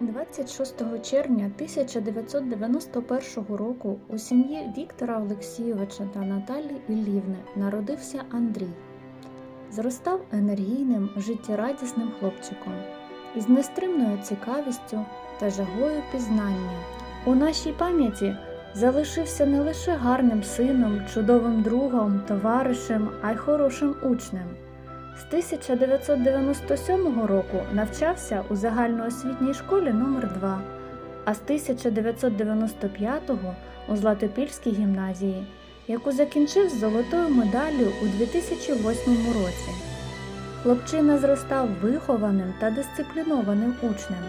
26 червня 1991 року у сім'ї Віктора Олексійовича та Наталі Іллівни народився Андрій. Зростав енергійним, життєрадісним хлопчиком із нестримною цікавістю та жагою пізнання. У нашій пам'яті залишився не лише гарним сином, чудовим другом, товаришем, а й хорошим учнем. З 1997 року навчався у загальноосвітній школі номер 2 а з 1995-го у Златопільській гімназії, яку закінчив з золотою медаллю у 2008 році. Хлопчина зростав вихованим та дисциплінованим учнем,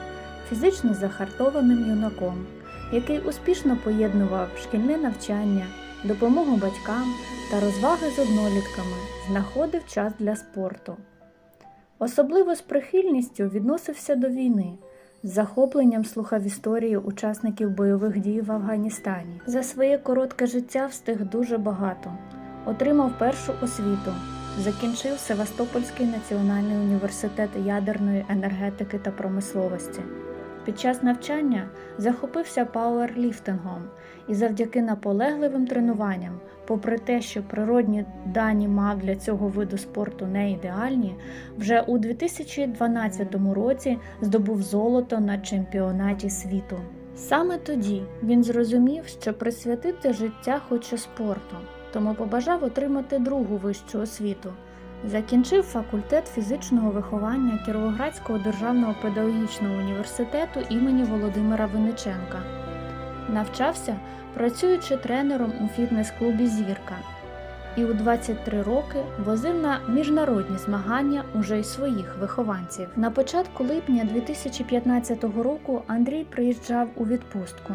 фізично захартованим юнаком, який успішно поєднував шкільне навчання, допомогу батькам та розваги з однолітками, знаходив час для спорту. Особливо з прихильністю відносився до війни, з захопленням слухав історії учасників бойових дій в Афганістані. За своє коротке життя встиг дуже багато. Отримав першу освіту, закінчив Севастопольський національний університет ядерної енергетики та промисловості. Під час навчання захопився пауерліфтингом і завдяки наполегливим тренуванням, попри те, що природні дані мав для цього виду спорту не ідеальні, вже у 2012 році здобув золото на чемпіонаті світу. Саме тоді він зрозумів, що присвятити життя хоче спорту, тому побажав отримати другу вищу освіту. Закінчив факультет фізичного виховання Кіровоградського державного педагогічного університету імені Володимира Винниченка. Навчався, працюючи тренером у фітнес-клубі Зірка. І у 23 роки возив на міжнародні змагання уже й своїх вихованців. На початку липня 2015 року Андрій приїжджав у відпустку.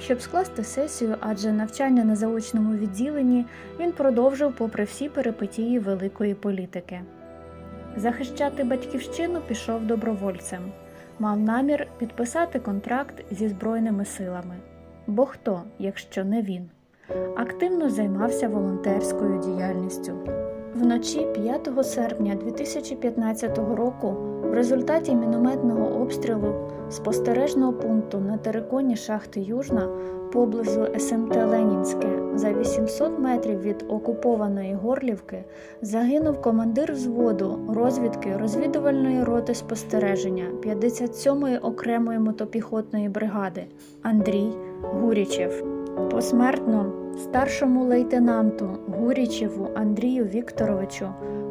Щоб скласти сесію, адже навчання на заочному відділенні він продовжив попри всі перипетії великої політики. Захищати батьківщину пішов добровольцем, мав намір підписати контракт зі Збройними силами. Бо хто, якщо не він? Активно займався волонтерською діяльністю. Вночі 5 серпня 2015 року в результаті мінометного обстрілу спостережного пункту на териконі шахти Южна поблизу СМТ Ленінське за 800 метрів від окупованої Горлівки загинув командир взводу розвідки розвідувальної роти спостереження 57-ї окремої мотопіхотної бригади Андрій Гурічев. Посмертно старшому лейтенанту Гурічеву Андрію Вікторовичу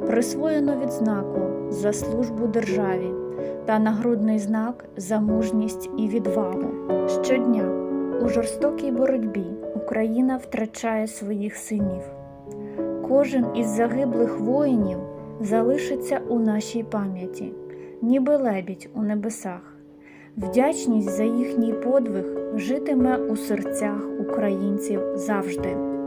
присвоєно відзнаку за службу державі та нагрудний знак за мужність і відвагу. Щодня у жорстокій боротьбі Україна втрачає своїх синів. Кожен із загиблих воїнів залишиться у нашій пам'яті, ніби лебідь у небесах. Вдячність за їхній подвиг житиме у серцях українців завжди.